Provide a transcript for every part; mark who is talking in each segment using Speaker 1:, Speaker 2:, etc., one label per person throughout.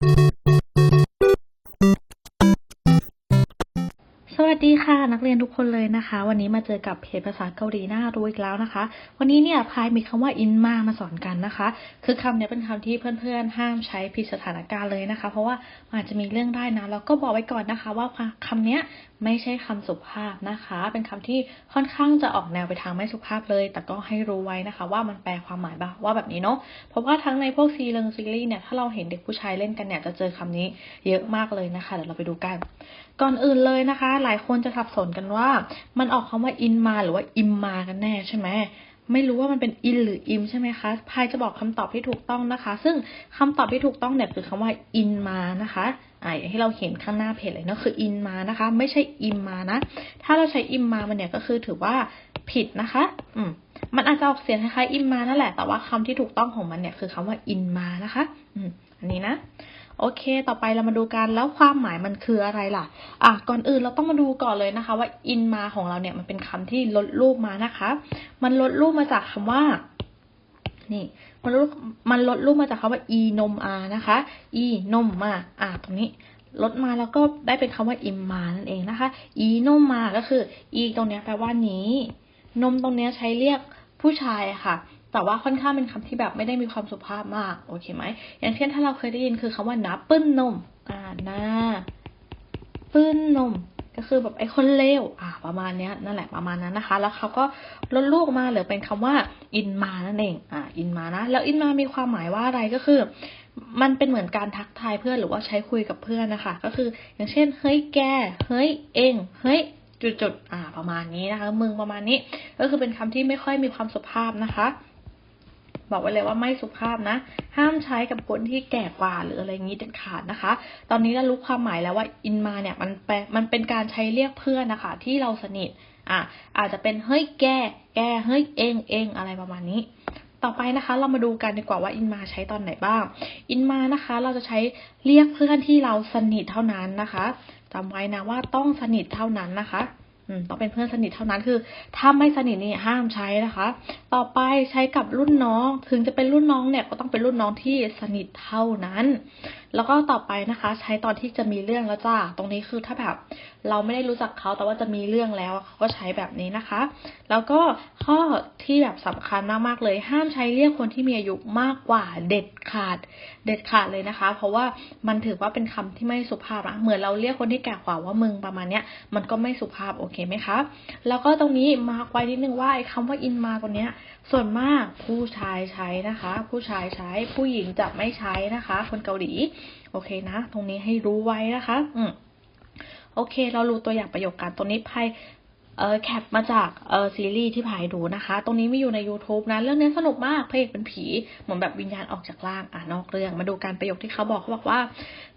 Speaker 1: ส นักเรียนทุกคนเลยนะคะ วันนี้มาเจอกับเพจภาษาเกาหลีน่ารู้อีกแล้วนะคะ วันนี้เนี่ยพายมีคำว่าอินมามาสอนกันนะคะ คือคำเนี้ยเป็นคำที่เพื่อนๆ ห้ามใช้ผิดสถานการณ์เลยนะคะ เพราะว่าอาจจะมีเรื่องได้นะแล้วก็บอกไว้ก่อนนะคะ ว่าคำเนี้ยไม่ใช่คำสุภาพนะคะ เป็นคำที่ค่อนข้างจะออกแนวไปทางไม่สุภาพเลย แต่ก็ให้รู้ไว้นะคะ ว่ามันแปลความหมายแบบว่าแบบนี้เนาะเพราะว่าทั้งในพวกซีเรียซีรีส์เนี่ยถ้าเราเห็นเด็กผู้ชายเล่นกันเนี่ยจะเจอคำนี้เยอะมากเลยนะคะเดี๋ยวเราไปดูกัน ก่อนอื่นเลยนะคะ หลายคนจะสับสนกันว่า มันออกคำว่าอินมาหรือว่าอิมมากันแน่ใช่ไหมไม่รู้ว่ามันเป็นอินหรืออิมใช่ไหมคะพายจะบอกคำตอบที่ถูกต้องนะคะ ซึ่งคำตอบที่ถูกต้องเนี่ยคือคำว่าอินมานะคะอ่าอย่างที่เราเห็นข้างหน้าเพจเลยนะคืออินมานะคะ ไม่ใช่อิมมานะ ถ้าเราใช้อิมมามันเนี่ยก็คือถือว่าผิดนะคะ อืมมันอาจจะออกเสียงคล้ายๆอิมมานั่นแหละ แต่ว่าคำที่ถูกต้องของมันเนี่ยคือคำว่าอินมานะคะ อืมอันนี้นะ โอเค ต่อไปเรามาดูกันแล้วความหมายมันคืออะไรล่ะ อะ ก่อนอื่นเราต้องมาดูก่อนเลยนะคะ ว่าอินมาของเราเนี่ยมันเป็นคำที่ลดรูปมานะคะ มันลดรูปมาจากคำว่า นี่ มันลดมันลดรูปมาจากคำว่า e นม r นะคะ e นมมาอะตรงนี้ลดมาแล้วก็ได้เป็นคำว่าอิมมานั่นเองนะคะ e นมมาก็คือ e ตรงเนี้ยแปลว่านี้ นมตรงเนี้ยใช้เรียกผู้ชายค่ะ แต่ว่าค่อนข้างเป็นคำที่แบบไม่ได้มีความสุภาพมาก โอเคไหม อย่างเช่นถ้าเราเคยได้ยินคือคำว่านาปื้นนม อ่านาปื้นนม ก็คือแบบไอ้คนเลว อ่า ประมาณเนี้ย นั่นแหละประมาณนั้นนะคะ แล้วเขาก็ลดลูกมาเหลือเป็นคำว่าอินมานั่นเอง อ่า อินมานะ แล้วอินมามีความหมายว่าอะไรก็คือ มันเป็นเหมือนการทักทายเพื่อนหรือว่าใช้คุยกับเพื่อนนะคะ ก็คือ อย่างเช่น เฮ้ยแก เฮ้ยเอง เฮ้ยจุดๆ อ่า ประมาณนี้นะคะ มึงประมาณนี้ ก็คือเป็นคำที่ไม่ค่อยมีความสุภาพนะคะ บอกไว้เลยว่าไม่สุภาพนะ ห้ามใช้กับคนที่แก่กว่าหรืออะไรอย่างนี้เด็ดขาดนะคะ ตอนนี้เรารู้ความหมายแล้วว่าอินมาเนี่ยมันแปลมันเป็นการใช้เรียกเพื่อนนะคะ ที่เราสนิทอะอาจจะเป็นเฮ้ยแกแกเฮ้ยเองเองอะไรประมาณนี้ ต่อไปนะคะ เรามาดูกันดีกว่าว่าอินมาใช้ตอนไหนบ้าง อินมานะคะ เราจะใช้เรียกเพื่อนที่เราสนิทเท่านั้นนะคะจำไว้นะว่าต้องสนิทเท่านั้นนะคะ ต้องเป็นเพื่อนสนิทเท่านั้นคือ ถ้าไม่สนิทนี่ห้ามใช้นะคะ ต่อไปใช้กับรุ่นน้อง ถึงจะเป็นรุ่นน้องเนี่ยก็ต้องเป็นรุ่นน้องที่สนิทเท่านั้น แล้วก็ต่อไปนะคะ ใช้ตอนที่จะมีเรื่องแล้วจ้า ตรงนี้คือถ้าแบบเราไม่ได้รู้จักเขาแต่ว่าจะมีเรื่องแล้วเขาก็ใช้แบบนี้นะคะ แล้วก็ข้อที่แบบสำคัญมากๆเลย ห้ามใช้เรียกคนที่มีอายุมากกว่าเด็ดขาด เด็ดขาดเลยนะคะ เพราะว่ามันถือว่าเป็นคำที่ไม่สุภาพนะเหมือนเราเรียกคนที่แก่กว่าว่ามึงประมาณเนี้ยมันก็ไม่สุภาพโอเคไหมคะ แล้วก็ตรงนี้มาไว้นิดนึงว่าไอ้คำว่าอินมาตรงเนี้ยส่วนมากผู้ชายใช้นะคะ ผู้ชายใช้ผู้หญิงจะไม่ใช้นะคะ คนเกาหลีโอเคนะ ตรงนี้ให้รู้ไว้นะคะ อืมโอเค เรารู้ตัวอย่างประโยคการตรงนี้ไพเออแคปมาจากเออซีรีส์ที่พายดูนะคะ ตรงนี้มีอยู่ใน YouTube นะ เรื่องนี้สนุกมากพระเอกเป็นผี เหมือนแบบวิญญาณออกจากร่างอ่านอกเรื่อง มาดูการประโยคที่เขาบอกเขาบอกว่า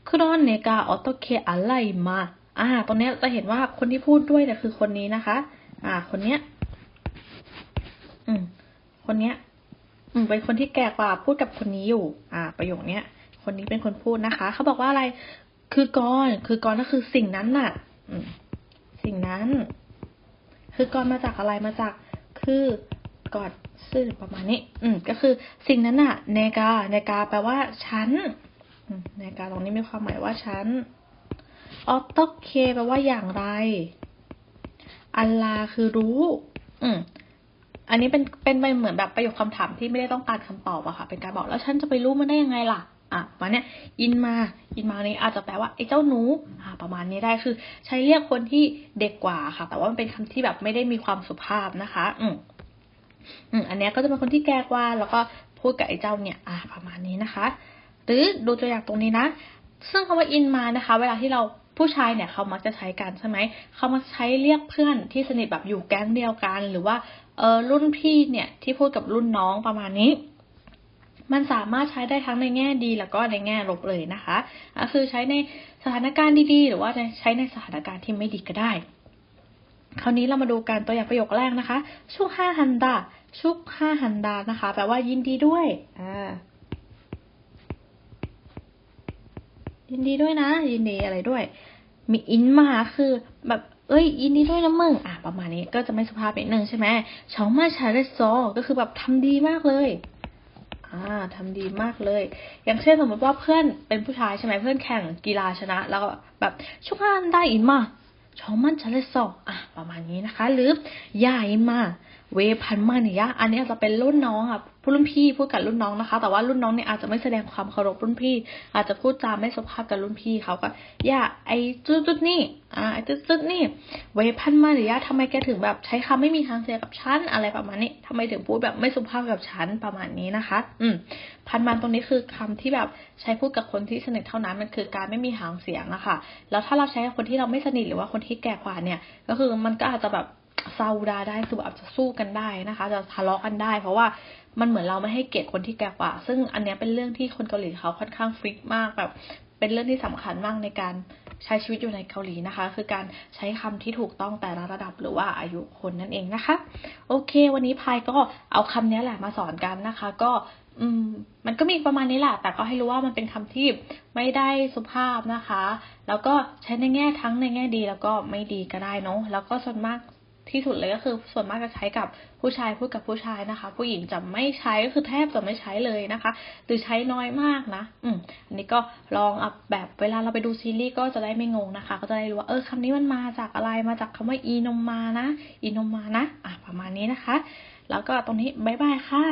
Speaker 1: ครอนเนกาออโตเคอะไรมาอ่าตรงนี้จะเห็นว่าคนที่พูดด้วยเนี่ยคือคนนี้นะคะ อ่า คนเนี้ย อืม คนเนี้ย อืมเป็นคนที่แก่กว่าพูดกับคนนี้อยู่ อ่า ประโยคเนี้ย คนนี้เป็นคนพูดนะคะ เขาบอกว่าอะไร คือกรคือกรก็คือสิ่งนั้นน่ะสิ่งนั้น คือกรมาจากอะไรมาจาก คือกอดซื่อประมาณนี้ อืม ก็คือสิ่งนั้นน่ะเนกาเนกาแปลว่าฉันเนกาตรงนี้มีความหมายว่าฉันออโตเคแปลว่าอย่างไร อัลลาคือรู้ อืมอันนี้เป็นเป็นไปเหมือนแบบประโยคคำถามที่ไม่ได้ต้องการคำตอบอะค่ะ เป็นการบอกแล้วฉันจะไปรู้มันได้ยังไงล่ะ อะมาเนี้ยอินมาอินมานี้อาจจะแปลว่าไอ้เจ้าหนูอ่าประมาณนี้ได้คือ ใช้เรียกคนที่เด็กกว่าค่ะ แต่ว่ามันเป็นคำที่แบบไม่ได้มีความสุภาพนะคะ อืมอืมอันเนี้ยก็จะเป็นคนที่แก่กว่า แล้วก็พูดกับไอ้เจ้าเนี่ย อ่า ประมาณนี้นะคะ หรือดูตัวอย่างตรงนี้นะ ซึ่งคำว่าอินมานะคะ เวลาที่เราผู้ชายเนี่ยเขามักจะใช้กันใช่ไหม เขามักใช้เรียกเพื่อนที่สนิทแบบอยู่แก๊งเดียวกัน หรือว่าเออรุ่นพี่เนี่ยที่พูดกับรุ่นน้องประมาณนี้ มันสามารถใช้ได้ทั้งในแง่ดีแล้วก็ในแง่ลบเลยนะคะก็คือใช้ในสถานการณ์ดีๆ หรือว่าใช้ในสถานการณ์ที่ไม่ดีก็ได้ คราวนี้เรามาดูกันตัวอย่างประโยคแรกนะคะ ชุกห้าฮันดา ชุกห้าฮันดานะคะ แปลว่ายินดีด้วย อ่า ยินดีด้วยนะ ยินดีอะไรด้วย มีอินมาคือแบบเอ้ยยินดีด้วยนะมึงอะประมาณนี้ก็จะไม่สุภาพนิดนึงใช่ไหมชองมาชาเรโซก็คือแบบทำดีมากเลย อ่าอ่าทำดีมากเลย อย่างเช่นสมมติว่าเพื่อนเป็นผู้ชายใช่ไหมเพื่อนแข่งกีฬาชนะ แล้วก็แบบชุกอันได้อินมาชอมันจะเลสออะประมาณนี้นะคะ หรือย่าอินมา เวพันมาเนี่ยะอันนี้อาจจะเป็นรุ่นน้องอะผู้รุ่นพี่พูดกับรุ่นน้องนะคะ แต่ว่ารุ่นน้องเนี่ยอาจจะไม่แสดงความเคารพรุ่นพี่ อาจจะพูดจาไม่สุภาพกับรุ่นพี่เขาก็ย่าไอ้จุดจุดๆนี่อ่าไอ้จุดจุดๆนี่เวพันมาเนี่ยะทำไมแกถึงแบบใช้คำไม่มีทางเสียกับฉันอะไรประมาณนี้ทำไมถึงพูดแบบไม่สุภาพกับฉันประมาณนี้นะคะ อืมพันมันตรงนี้คือคำที่แบบใช้พูดกับคนที่สนิทเท่านั้นมันคือการไม่มีหางเสียงอะค่ะแล้วถ้าเราใช้กับคนที่เราไม่สนิทหรือว่าคนที่แก่กว่าเนี่ย ก็คือมันก็อาจจะแบบ ซาดาได้คือแบบอาจจะสู้กันได้นะคะ จะทะเลาะกันได้ เพราะว่ามันเหมือนเราไม่ให้เกียรติคนที่แก่กว่า ซึ่งอันนี้เป็นเรื่องที่คนเกาหลีเขาค่อนข้างฟิกมากแบบเป็นเรื่องที่สำคัญมากในการใช้ชีวิตอยู่ในเกาหลีนะคะ คือการใช้คำที่ถูกต้องแต่ละระดับหรือว่าอายุคนนั่นเองนะคะ โอเค วันนี้พายก็เอาคำนี้แหละมาสอนกันนะคะ ก็อืมมันก็มีประมาณนี้แหละ แต่ก็ให้รู้ว่ามันเป็นคำที่ไม่ได้สุภาพนะคะ แล้วก็ใช้ในแง่ทั้งในแง่ดีแล้วก็ไม่ดีก็ได้เนาะแล้วก็ส่วนมาก ที่สุดเลยก็คือส่วนมากจะใช้กับผู้ชายพูดกับผู้ชายนะคะ ผู้หญิงจะไม่ใช้ก็คือแทบจะไม่ใช้เลยนะคะ หรือใช้น้อยมากนะ อืมอันนี้ก็ลองเอาแบบเวลาเราไปดูซีรีส์ก็จะได้ไม่งงนะคะ ก็จะได้รู้ว่าเออคำนี้มันมาจากอะไรมาจากคำว่าอีนมมานะอีนมมานะ อะประมาณนี้นะคะ แล้วก็ตรงนี้บายบายค่ะ